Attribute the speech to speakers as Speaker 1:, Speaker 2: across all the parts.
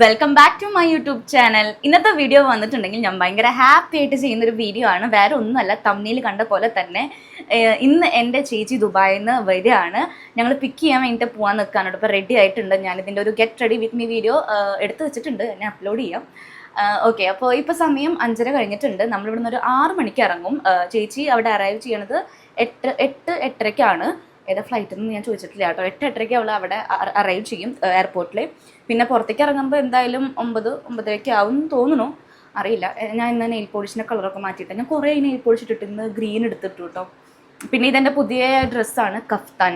Speaker 1: Welcome back to my YouTube channel ഇന്നത്തെ video വന്നിട്ടുണ്ടെങ്കിൽ ഞാൻ ഭയങ്കര ഹാപ്പി ആയിട്ട് ചെയ്യുന്ന ഒരു വീഡിയോ ആണ്. വേറെ ഒന്നുമല്ല തമ്മിൽ കണ്ട പോലെ തന്നെ ഇന്ന് എന്റെ ചേച്ചി ദുബായിൽ നിന്ന് വരികയാണ്. ഞങ്ങൾ പിക്ക് ചെയ്യാൻ വേണ്ടിയിട്ട് പോകാൻ നിൽക്കാനുണ്ട് ഇപ്പോൾ റെഡി ആയിട്ടുണ്ട്. ഞാനിതിന്റെ ഒരു get ready with me video എടുത്ത് വെച്ചിട്ടുണ്ട്. എന്നെ അപ്ലോഡ് ചെയ്യാം. ഓക്കെ അപ്പോൾ ഇപ്പോൾ സമയം അഞ്ചര കഴിഞ്ഞിട്ടുണ്ട്. നമ്മളിവിടുന്ന് ഒരു ആറ് മണിക്ക് ഇറങ്ങും. ചേച്ചി അവിടെ അറൈവ് ചെയ്യണത് എട്ട് എട്ട് എട്ടരയ്ക്കാണ്. ഏതാ ഫ്ലൈറ്റ് എന്ന് ഞാൻ ചോദിച്ചിട്ടില്ല കേട്ടോ. എട്ട് എട്ടരയ്ക്ക് അവൾ അവിടെ അറൈവ് ചെയ്യും എയർപോർട്ടിൽ പിന്നെ പുറത്തേക്ക് ഇറങ്ങുമ്പോൾ എന്തായാലും ഒമ്പത് ഒമ്പതരയ്ക്ക് ആവും തോന്നുന്നു. അറിയില്ല. ഞാൻ ഇന്ന് നെയിൽ പോളിഷിന്റെ കളറൊക്കെ മാറ്റിയിട്ട്. ഞാൻ കുറേ നെയിൽ പോളിഷ് ഇട്ടിട്ട് ഇന്ന് ഗ്രീൻ എടുത്തിട്ടു കേട്ടോ പിന്നെ ഇതെന്റെ പുതിയ ഡ്രസ്സാണ് കഫ്താൻ.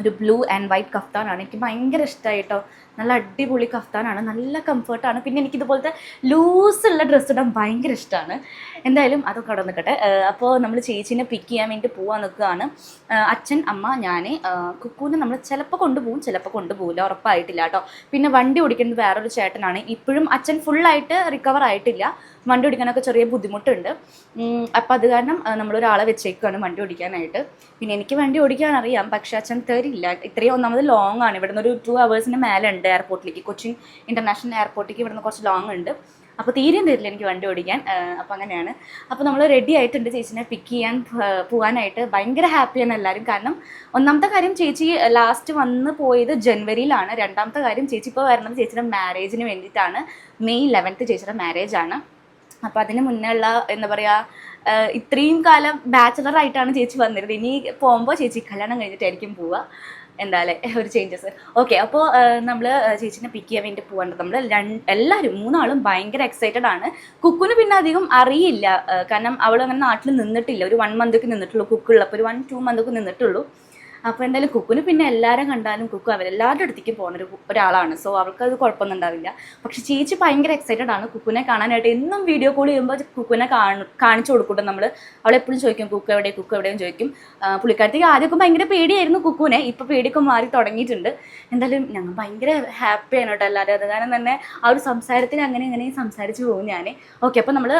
Speaker 1: ഒരു ബ്ലൂ ആൻഡ് വൈറ്റ് കഫ്താനാണ് എനിക്ക് ഭയങ്കര ഇഷ്ടമായി കേട്ടോ നല്ല അടിപൊളി കഫ്താനാണ് നല്ല കംഫർട്ടാണ് പിന്നെ എനിക്ക് ഇതുപോലത്തെ ലൂസുള്ള ഡ്രസ്സ് ഇടാൻ ഭയങ്കര ഇഷ്ടമാണ് എന്തായാലും അതൊക്കെ അവിടെ നിൽക്കട്ടെ. അപ്പോൾ നമ്മൾ ചേച്ചീനെ പിക്ക് ചെയ്യാൻ വേണ്ടി പോകാൻ നിൽക്കുകയാണ്. അച്ഛൻ അമ്മ ഞാൻ കുക്കൂനെ നമ്മൾ ചിലപ്പോൾ കൊണ്ടുപോകും ചിലപ്പോൾ കൊണ്ടുപോകില്ല. ഉറപ്പായിട്ടില്ല കേട്ടോ. പിന്നെ വണ്ടി ഓടിക്കുന്നത് വേറൊരു ചേട്ടനാണ്. ഇപ്പോഴും അച്ഛൻ ഫുള്ളായിട്ട് റിക്കവർ ആയിട്ടില്ല. വണ്ടി ഓടിക്കാനൊക്കെ ചെറിയ ബുദ്ധിമുട്ടുണ്ട്. അപ്പോൾ അത് കാരണം നമ്മളൊരാളെ വെച്ചേക്കുകയാണ് വണ്ടി ഓടിക്കാനായിട്ട്. പിന്നെ എനിക്ക് വണ്ടി ഓടിക്കാൻ അറിയാം പക്ഷേ അച്ഛൻ തരില്ല. ഇത്രയും ഒന്നാമത് ലോങ്ങാണ് ഇവിടുന്ന് ഒരു ടു അവേഴ്സിന് മേലെ ഉണ്ട് എയർപോർട്ടിലേക്ക് കൊച്ചിൻ ഇന്റർനാഷണൽ എയർപോർട്ടിലേക്ക് ഇവിടുന്ന് കുറച്ച് ലോങ് ഉണ്ട്. അപ്പോൾ തീരെയും തരില്ല എനിക്ക് വണ്ടി ഓടിക്കാൻ. അപ്പോൾ അങ്ങനെയാണ്. അപ്പോൾ നമ്മൾ റെഡി ആയിട്ടുണ്ട് ചേച്ചിനെ പിക്ക് ചെയ്യാൻ പോകാനായിട്ട് ഭയങ്കര ഹാപ്പിയാണ് എല്ലാവരും കാരണം ഒന്നാമത്തെ കാര്യം ചേച്ചി ലാസ്റ്റ് വന്ന് പോയത് ജനുവരിയിലാണ്. രണ്ടാമത്തെ കാര്യം ചേച്ചി ഇപ്പോൾ വരുന്നത് ചേച്ചിയുടെ മാരേജിന് വേണ്ടിയിട്ടാണ്. മെയ് ഇലവൻത്ത് ചേച്ചിയുടെ മാരേജ് ആണ്. അപ്പോൾ അതിന് മുന്നേ ഉള്ള എന്താ പറയുക ഇത്രയും കാലം ബാച്ചിലർ ആയിട്ടാണ് ചേച്ചി വന്നിരുന്നത്. ഇനി പോകുമ്പോൾ ചേച്ചി കല്യാണം കഴിഞ്ഞിട്ടായിരിക്കും പോവുക. എന്തായാലേ ഒരു ചേഞ്ചസ് ഓക്കെ അപ്പോൾ നമ്മൾ ചേച്ചിനെ പിക്ക് ചെയ്യാൻ വേണ്ടി പോകേണ്ടത് നമ്മൾ രണ്ട് എല്ലാവരും മൂന്നാളും ഭയങ്കര എക്സൈറ്റഡ് ആണ്. കുക്കുന് പിന്നെ അധികം അറിയില്ല. കാരണം അവൾ അങ്ങനെ നാട്ടിൽ നിന്നിട്ടില്ല. ഒരു വൺ മന്തൊക്കെ നിന്നിട്ടുള്ളൂ കുക്കുള്ളപ്പോൾ ഒരു വൺ ടു മന്തൊക്കെ നിന്നിട്ടുള്ളൂ. അപ്പോൾ എന്തായാലും കുക്കുന് പിന്നെ എല്ലാവരും കണ്ടാലും കുക്കു അവരെല്ലാവരുടെ അടുത്തേക്ക് പോകുന്ന ഒരു ഒരാളാണ്. സോ അവൾക്ക് അത് കുഴപ്പമൊന്നും ഉണ്ടാവില്ല. പക്ഷെ ചേച്ചി ഭയങ്കര എക്സൈറ്റഡ് ആണ് കുക്കുനെ കാണാനായിട്ട്. എന്നും വീഡിയോ കോൾ ചെയ്യുമ്പോൾ കുക്കുനെ കാണു കാണിച്ചു കൊടുക്കൂട്ടോ നമ്മൾ അവളെപ്പോഴും ചോദിക്കും കുക്ക് എവിടെ? കുക്ക് എവിടെയും? ചോദിക്കും. പുള്ളിക്കാരത്തേക്ക് ആദ്യമൊക്കെ ഭയങ്കര പേടിയായിരുന്നു കുക്കുനെ. ഇപ്പോൾ പേടിയൊക്കെ മാറി തുടങ്ങിയിട്ടുണ്ട്. എന്തായാലും ഞങ്ങൾ ഭയങ്കര ഹാപ്പിയാണ് കേട്ടോ എല്ലാവരും. അത് കാരണം തന്നെ ആ ഒരു സംസാരത്തിൽ അങ്ങനെ ഇങ്ങനെ സംസാരിച്ച് പോകും ഞാൻ ഓക്കെ അപ്പോൾ നമ്മൾ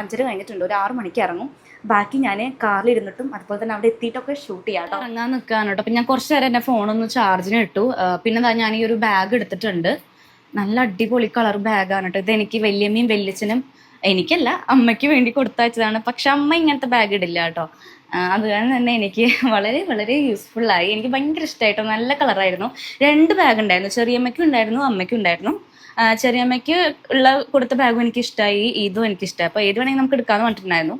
Speaker 1: അഞ്ചര കഴിഞ്ഞിട്ടുണ്ട്. ഒരു ആറ് മണിക്ക് ഇറങ്ങും. ബാക്കി ഞാൻ കാറിൽ ഇരുന്നിട്ടും അതുപോലെ തന്നെ അവിടെ എത്തിയിട്ടൊക്കെ ഷൂട്ട് ചെയ്യാം കേട്ടോ. ഇറങ്ങാൻ നിൽക്കാണ് കേട്ടോ ഞാൻ കുറച്ചു നേരം എന്റെ ഫോണൊന്ന് ചാർജിന് ഇട്ടു. പിന്നെ ഞാൻ ഈ ഒരു ബാഗ് എടുത്തിട്ടുണ്ട്. നല്ല അടിപൊളി കളർ ബാഗാണ് കേട്ടോ ഇത് എനിക്ക് വല്യമ്മയും വല്യച്ഛനും എനിക്കല്ല അമ്മയ്ക്ക് വേണ്ടി കൊടുത്തയച്ചതാണ് പക്ഷെ അമ്മ ഇങ്ങനത്തെ ബാഗ് ഇടില്ല കേട്ടോ അത് കാരണം തന്നെ എനിക്ക് വളരെ വളരെ യൂസ്ഫുൾ ആയി. എനിക്ക് ഭയങ്കര ഇഷ്ടമായിട്ടോ നല്ല കളറായിരുന്നു രണ്ട് ബാഗ് ഉണ്ടായിരുന്നു. ചെറിയമ്മയ്ക്കും ഉണ്ടായിരുന്നു അമ്മയ്ക്കും ഉണ്ടായിരുന്നു. ചെറിയമ്മയ്ക്ക് ഉള്ള കൊടുത്ത ബാഗും എനിക്ക് ഇഷ്ടമായി ഇതും എനിക്ക് ഇഷ്ടമായി അപ്പോൾ ഏത് വേണമെങ്കിൽ നമുക്ക് എടുക്കാമെന്ന് പറഞ്ഞിട്ടുണ്ടായിരുന്നു.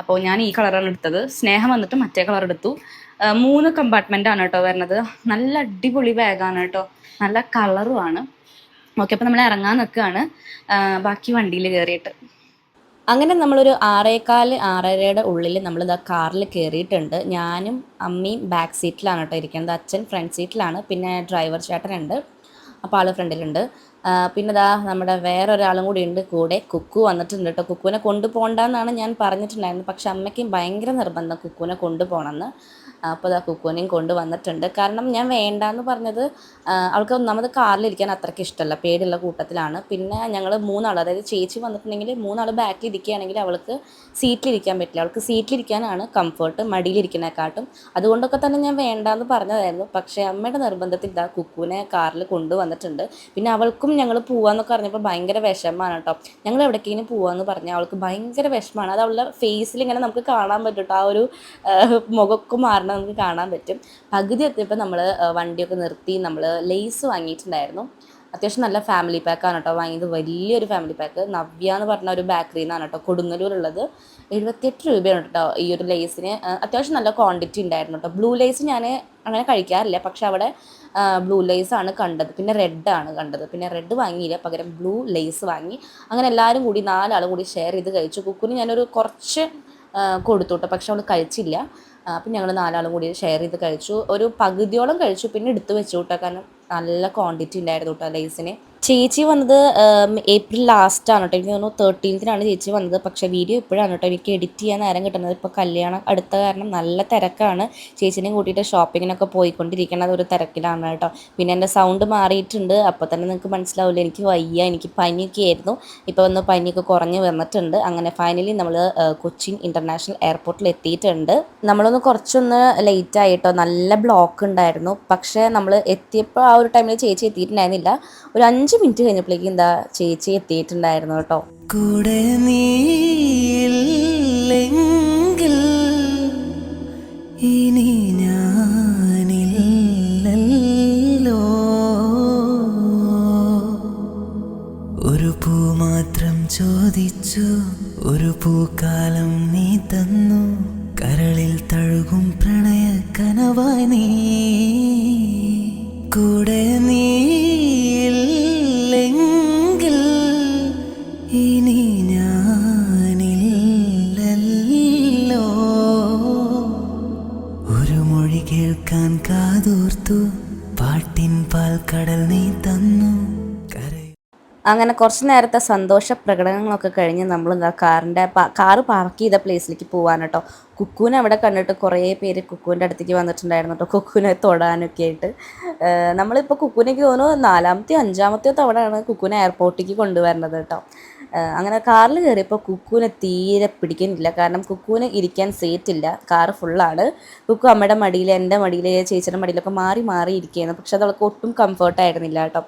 Speaker 1: അപ്പോൾ ഞാൻ ഈ കളറാണ് എടുത്തത്. സ്നേഹം വന്നിട്ട് മറ്റേ കളർ എടുത്തു. മൂന്ന് കമ്പാർട്ട്മെന്റ് ആണ് കേട്ടോ വരുന്നത്. നല്ല അടിപൊളി ബാഗാണ് കേട്ടോ. നല്ല കളറുമാണ് ഓക്കെ അപ്പൊ നമ്മൾ ഇറങ്ങാൻ നിൽക്കുകയാണ്. ബാക്കി വണ്ടിയിൽ കയറിയിട്ട്. അങ്ങനെ നമ്മളൊരു ആറേകാൽ ആറരയുടെ ഉള്ളിൽ നമ്മൾ ഇതാ കാറിൽ കയറിയിട്ടുണ്ട്. ഞാനും അമ്മയും ബാക്ക് സീറ്റിലാണ് കേട്ടോ ഇരിക്കുന്നത്. അച്ഛൻ ഫ്രണ്ട് സീറ്റിലാണ് പിന്നെ ഡ്രൈവർ ചേട്ടനുണ്ട്. അപ്പോൾ ആൾ ഫ്രണ്ടിലുണ്ട്. പിന്നെ ഇതാ നമ്മുടെ വേറെ ഒരാളും കൂടി ഉണ്ട്. കൂടെ കുക്കു വന്നിട്ടുണ്ട് കേട്ടോ. കുക്കുവിനെ കൊണ്ടുപോകണ്ടെന്നാണ് ഞാൻ പറഞ്ഞിട്ടുണ്ടായിരുന്നത്. പക്ഷെ അമ്മയ്ക്കും ഭയങ്കര നിർബന്ധം കുക്കുവിനെ കൊണ്ടുപോകണമെന്ന്. അപ്പോൾ അത് കുക്കുവിനെയും കൊണ്ട് വന്നിട്ടുണ്ട്. കാരണം ഞാൻ വേണ്ട എന്ന് പറഞ്ഞത് അവൾക്ക് ഒന്നാമത് കാറിലിരിക്കാൻ അത്രയ്ക്ക് ഇഷ്ടമല്ല. പേടിയുള്ള കൂട്ടത്തിലാണ്. പിന്നെ ഞങ്ങൾ മൂന്നാൾ അതായത് ചേച്ചി വന്നിട്ടുണ്ടെങ്കിൽ മൂന്നാൾ ബാക്കിൽ ഇരിക്കുകയാണെങ്കിൽ അവൾക്ക് സീറ്റിലിരിക്കാൻ പറ്റില്ല. അവൾക്ക് സീറ്റിലിരിക്കാനാണ് കംഫർട്ട് മടിയിലിരിക്കുന്നതിനെക്കാട്ടും അതുകൊണ്ടൊക്കെ തന്നെ ഞാൻ വേണ്ട എന്ന് പറഞ്ഞതായിരുന്നു. പക്ഷേ അമ്മയുടെ നിർബന്ധത്തിൽ ഇതാ കുക്കുവിനെ കാറിൽ കൊണ്ടുവന്നിട്ടുണ്ട് പിന്നെ അവൾക്കും ഞങ്ങൾ പോവാന്നൊക്കെ പറഞ്ഞപ്പോൾ ഭയങ്കര വിഷമമാണ് കേട്ടോ. ഞങ്ങൾ എവിടേക്കെങ്കിലും പോവാന്ന് പറഞ്ഞാൽ അവൾക്ക് ഭയങ്കര വിഷമമാണ് അത് അവളുടെ ഫേസിൽ ഇങ്ങനെ നമുക്ക് കാണാൻ പറ്റും കേട്ടോ. ആ ഒരു മുഖക്കും മുഖമൊക്കെ മാറണം നമുക്ക് കാണാൻ പറ്റും. പകുതി എത്തിയപ്പോൾ നമ്മൾ വണ്ടിയൊക്കെ നിർത്തി നമ്മൾ ലേസ് വാങ്ങിയിട്ടുണ്ടായിരുന്നു. അത്യാവശ്യം നല്ല ഫാമിലി പാക്കാണ് കേട്ടോ വാങ്ങിയത്. വലിയൊരു ഫാമിലി പാക്ക് നവ്യ എന്ന് പറഞ്ഞ ഒരു ബേക്കറിയിൽ നിന്നാണ് കേട്ടോ കൊടുങ്ങല്ലൂരുള്ളത്. എഴുപത്തിയെട്ട് രൂപയാണ് കേട്ടോ ഈ ഒരു ലേസിന്. അത്യാവശ്യം നല്ല ക്വാണ്ടിറ്റി ഉണ്ടായിരുന്നു കേട്ടോ. ബ്ലൂ ലേസ് ഞാൻ അങ്ങനെ കഴിക്കാറില്ല. പക്ഷെ അവിടെ ബ്ലൂ ലേസ് ആണ് കണ്ടത്. പിന്നെ റെഡ് ആണ് കണ്ടത്. പിന്നെ റെഡ് വാങ്ങിയില്ല. പകരം ബ്ലൂ ലേസ് വാങ്ങി. അങ്ങനെ എല്ലാവരും കൂടി നാലാളും കൂടി ഷെയർ ചെയ്ത് കഴിച്ചു. കുക്കുന് ഞാനൊരു കുറച്ച് കൊടുത്തു കേട്ടോ. പക്ഷെ അവൾ കഴിച്ചില്ല. അപ്പം ഞങ്ങൾ നാലാളും കൂടി ഷെയർ ചെയ്ത് കഴിച്ചു. ഒരു പകുതിയോളം കഴിച്ചു. പിന്നെ എടുത്തു വെച്ചു കേട്ടോ കാരണം നല്ല ക്വാണ്ടിറ്റി ഉണ്ടായിരുന്നു കേട്ടോ ലൈസിന്. ചേച്ചി വന്നത് ഏപ്രിൽ ലാസ്റ്റ് ആണ് കേട്ടോ. എനിക്ക് തോന്നുന്നു തേർട്ടീൻത്തിനാണ് ചേച്ചി വന്നത്. പക്ഷേ വീഡിയോ ഇപ്പോഴാണ് കേട്ടോ. എനിക്ക് എഡിറ്റ് ചെയ്യാൻ നേരം കിട്ടുന്നത്. ഇപ്പോൾ കല്യാണം അടുത്ത കാരണം നല്ല തിരക്കാണ്. ചേച്ചിനെയും കൂട്ടിയിട്ട് ഷോപ്പിങ്ങിനൊക്കെ പോയിക്കൊണ്ടിരിക്കുന്നത് ഒരു തിരക്കിലാണ് കേട്ടോ. പിന്നെ എന്റെ സൗണ്ട് മാറിയിട്ടുണ്ട്. അപ്പോൾ തന്നെ നിങ്ങൾക്ക് മനസ്സിലാവില്ല? എനിക്ക് വയ്യ. എനിക്ക് പനിയൊക്കെ ആയിരുന്നു. ഇപ്പോൾ ഒന്ന് പനിയൊക്കെ കുറഞ്ഞ് വന്നിട്ടുണ്ട്. അങ്ങനെ ഫൈനലി നമ്മൾ കൊച്ചിൻ ഇന്റർനാഷണൽ എയർപോർട്ടിൽ എത്തിയിട്ടുണ്ട്. നമ്മളൊന്ന് കുറച്ചൊന്ന് ലേറ്റ് ആയിട്ടോ നല്ല ബ്ലോക്ക് ഉണ്ടായിരുന്നു. പക്ഷേ നമ്മൾ എത്തിയപ്പോൾ ആ ഒരു ടൈമിൽ ചേച്ചി എത്തിയിട്ടുണ്ടായിരുന്നില്ല. ഒരു അഞ്ച് മിനിറ്റ് കഴിഞ്ഞപ്പോഴേക്കും എന്താ ചേച്ചി എത്തിയിട്ടുണ്ടായിരുന്നു കേട്ടോ.
Speaker 2: കൂടെ നീയില്ലെങ്കിൽ ഇനി ഞാനില്ലല്ലോ. ഒരു പൂ മാത്രം ചോദിച്ചു ഒരു പൂക്കാലം നീ തന്നു. കരളിൽ തഴുകും പ്രണയ കനവായി നീ. കൂടെ നീയില്ലെങ്കിൽ
Speaker 1: അങ്ങനെ കുറച്ച് നേരത്തെ സന്തോഷ പ്രകടനങ്ങളൊക്കെ കഴിഞ്ഞ് നമ്മൾ എന്താ കാറിന്റെ കാറ് പാർക്ക് ചെയ്ത പ്ലേസിലേക്ക് പോകാൻ കേട്ടോ കുക്കുവിനെ അവിടെ കണ്ടിട്ട് കുറേ പേര് കുക്കുവിന്റെ അടുത്തേക്ക് വന്നിട്ടുണ്ടായിരുന്നു കേട്ടോ കുക്കുവിനെ തൊടാനൊക്കെ ആയിട്ട്. നമ്മളിപ്പോൾ കുക്കുവിനേക്ക് തോന്നുന്നു നാലാമത്തെ അഞ്ചാമത്തെ തവണയാണ് കുക്കുവിനെ എയർപോർട്ടിലേക്ക് കൊണ്ടുവരുന്നത് കേട്ടോ അങ്ങനെ കാറിൽ കയറിയപ്പോൾ കുക്കുവിനെ തീരെ പിടിക്കുന്നില്ല. കാരണം കുക്കുവിന് ഇരിക്കാൻ സീറ്റില്ല കാറ് ഫുള്ളാണ് കുക്കു അമ്മയുടെ മടിയിൽ എന്റെ മടിയിൽ ചേച്ചിയുടെ മടിയിലൊക്കെ മാറി മാറി ഇരിക്കുകയായിരുന്നു. പക്ഷെ അത് ഒട്ടും കംഫർട്ടായിരുന്നില്ല കേട്ടോ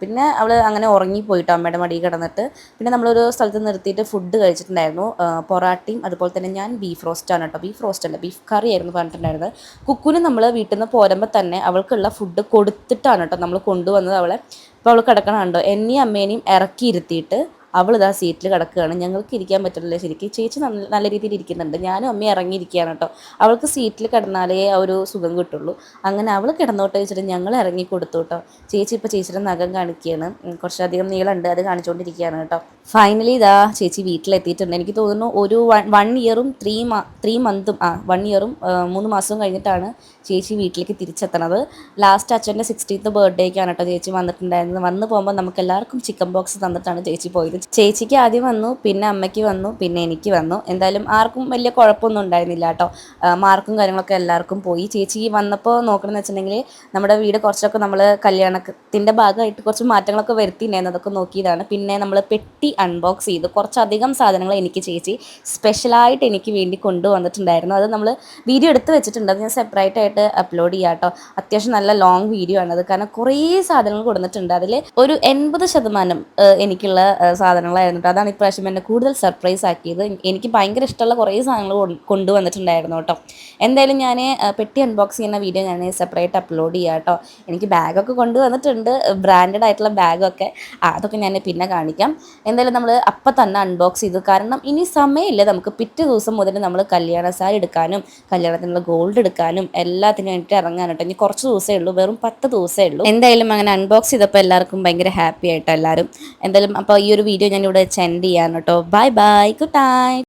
Speaker 1: പിന്നെ അവൾ അങ്ങനെ ഉറങ്ങിപ്പോയിട്ടോ അമ്മയുടെ മടി കിടന്നിട്ട്. പിന്നെ നമ്മളൊരു സ്ഥലത്ത് നിർത്തിയിട്ട് ഫുഡ് കഴിച്ചിട്ടുണ്ടായിരുന്നു. പൊറാട്ടയും അതുപോലെ തന്നെ ഞാൻ ബീഫ് റോസ്റ്റാണ് കേട്ടോ. ബീഫ് റോസ്റ്റ് അല്ല ബീഫ് കറി ആയിരുന്നു പറഞ്ഞിട്ടുണ്ടായിരുന്നത്. കുക്കുന് നമ്മൾ വീട്ടിൽ നിന്ന് പോരുമ്പോൾ തന്നെ അവൾക്കുള്ള ഫുഡ് കൊടുത്തിട്ടാണ് കേട്ടോ നമ്മൾ കൊണ്ടുവന്നത് അവളെ. അപ്പോൾ അവൾ കിടക്കണ കണ്ടോ? എന്നെയും അമ്മേനെയും ഇറക്കി ഇരുത്തിയിട്ട് അവൾ ഇതാ സീറ്റിൽ കിടക്കുകയാണ്. ഞങ്ങൾക്ക് ഇരിക്കാൻ പറ്റില്ല ശരിക്കും. ചേച്ചി നല്ല നല്ല രീതിയിൽ ഇരിക്കുന്നുണ്ട്. ഞാനും അമ്മയും ഇറങ്ങിയിരിക്കുകയാണ് കേട്ടോ. അവൾക്ക് സീറ്റിൽ കിടന്നാലേ ആ ഒരു സുഖം കിട്ടുള്ളൂ. അങ്ങനെ അവൾ കിടന്നോട്ടെ വെച്ചിട്ട് ഞങ്ങൾ ഇറങ്ങി കൊടുത്തു കേട്ടോ. ചേച്ചി ഇപ്പോൾ ചേച്ചിയുടെ നഖം കാണിക്കുകയാണ്. കുറച്ചധികം നീളമുണ്ട്. അത് കാണിച്ചുകൊണ്ടിരിക്കുകയാണ് കേട്ടോ. ഫൈനലി ഇതാ ചേച്ചി വീട്ടിലെത്തിയിട്ടുണ്ട്. എനിക്ക് തോന്നുന്നു ഒരു വൺ വൺ ഇയറും ത്രീ മാ ത്രീ മന്തും ആ വൺ ഇയറും മൂന്ന് മാസവും കഴിഞ്ഞിട്ടാണ് ചേച്ചി വീട്ടിലേക്ക് തിരിച്ചെത്തണത്. ലാസ്റ്റ് അച്ഛന്റെ സിക്സ്റ്റീത്ത് ബർത്ത്ഡേക്കാണ് കേട്ടോ ചേച്ചി വന്നിട്ടുണ്ടായിരുന്നത്. വന്ന് പോകുമ്പോൾ നമുക്ക് എല്ലാവർക്കും ചിക്കൻ ബോക്സ് തന്നിട്ടാണ് ചേച്ചി പോയത്. ചേച്ചിക്ക് ആദ്യം വന്നു പിന്നെ അമ്മയ്ക്ക് വന്നു പിന്നെ എനിക്ക് വന്നു. എന്തായാലും ആർക്കും വലിയ കുഴപ്പമൊന്നും ഉണ്ടായിരുന്നില്ല കേട്ടോ. മാർക്കും കാര്യങ്ങളൊക്കെ എല്ലാവർക്കും പോയി. ചേച്ചി വന്നപ്പോൾ നോക്കണമെന്ന് വെച്ചിട്ടുണ്ടെങ്കിൽ നമ്മുടെ വീട് കുറച്ചൊക്കെ നമ്മൾ കല്യാണത്തിന്റെ ഭാഗമായിട്ട് കുറച്ച് മാറ്റങ്ങളൊക്കെ വരുത്തിയിട്ടുണ്ടായിരുന്നു. അതൊക്കെ നോക്കിയതാണ്. പിന്നെ നമ്മൾ പെട്ടി അൺബോക്സ് ചെയ്തു. കുറച്ചധികം സാധനങ്ങൾ എനിക്ക് ചേച്ചി സ്പെഷ്യലായിട്ട് എനിക്ക് വേണ്ടി കൊണ്ടുവന്നിട്ടുണ്ടായിരുന്നു. അത് നമ്മൾ വീഡിയോ എടുത്ത് വെച്ചിട്ടുണ്ട്. അത് ഞാൻ സെപ്പറേറ്റ് ആയിട്ട് അപ്ലോഡ് ചെയ്യാം കേട്ടോ. അത്യാവശ്യം നല്ല ലോങ് വീഡിയോ ആണ് അത്. കാരണം കുറേ സാധനങ്ങൾ കൊടുത്തിട്ടുണ്ട്. അതിൽ ഒരു എൺപത് ശതമാനം എനിക്കുള്ള ഏഹ്, സാധനങ്ങളായിരുന്നു കേട്ടോ. അതാണ് ഇപ്രാവശ്യം എന്നെ കൂടുതൽ സർപ്രൈസ് ആക്കിയത്. എനിക്ക് ഭയങ്കര ഇഷ്ടമുള്ള കുറേ സാധനങ്ങൾ കൊണ്ട് കൊണ്ടുവന്നിട്ടുണ്ടായിരുന്നു കേട്ടോ. എന്തായാലും ഞാൻ പെട്ടി അൺബോക്സ് ചെയ്യുന്ന വീഡിയോ ഞാൻ സെപ്പറേറ്റ് അപ്ലോഡ് ചെയ്യാം കേട്ടോ. എനിക്ക് ബാഗൊക്കെ കൊണ്ടുവന്നിട്ടുണ്ട്. ബ്രാൻഡഡ് ആയിട്ടുള്ള ബാഗൊക്കെ അതൊക്കെ ഞാൻ പിന്നെ കാണിക്കാം. എന്തായാലും നമ്മൾ അപ്പം തന്നെ അൺബോക്സ് ചെയ്തു. കാരണം ഇനി സമയമില്ല നമുക്ക് പിറ്റേ ദിവസം മുതൽ നമ്മൾ കല്യാണ സാരി എടുക്കാനും കല്യാണത്തിനുള്ള ഗോൾഡ് എടുക്കാനും എല്ലാത്തിനും വേണ്ടിയിട്ട് ഇറങ്ങാൻ കേട്ടോ. ഇനി കുറച്ച് ദിവസമേ ഉള്ളൂ. വെറും പത്ത് ദിവസമേ ഉള്ളൂ. എന്തായാലും അങ്ങനെ അൺബോക്സ് ചെയ്തപ്പോൾ എല്ലാവർക്കും ഭയങ്കര ഹാപ്പി ആയിട്ട് എല്ലാവരും. എന്തായാലും അപ്പോൾ ഈ ഒരു വീഡിയോ ഞാൻ ഇവിടെ സെൻഡ് ചെയ്യാൻ കേട്ടോ. Bye bye good night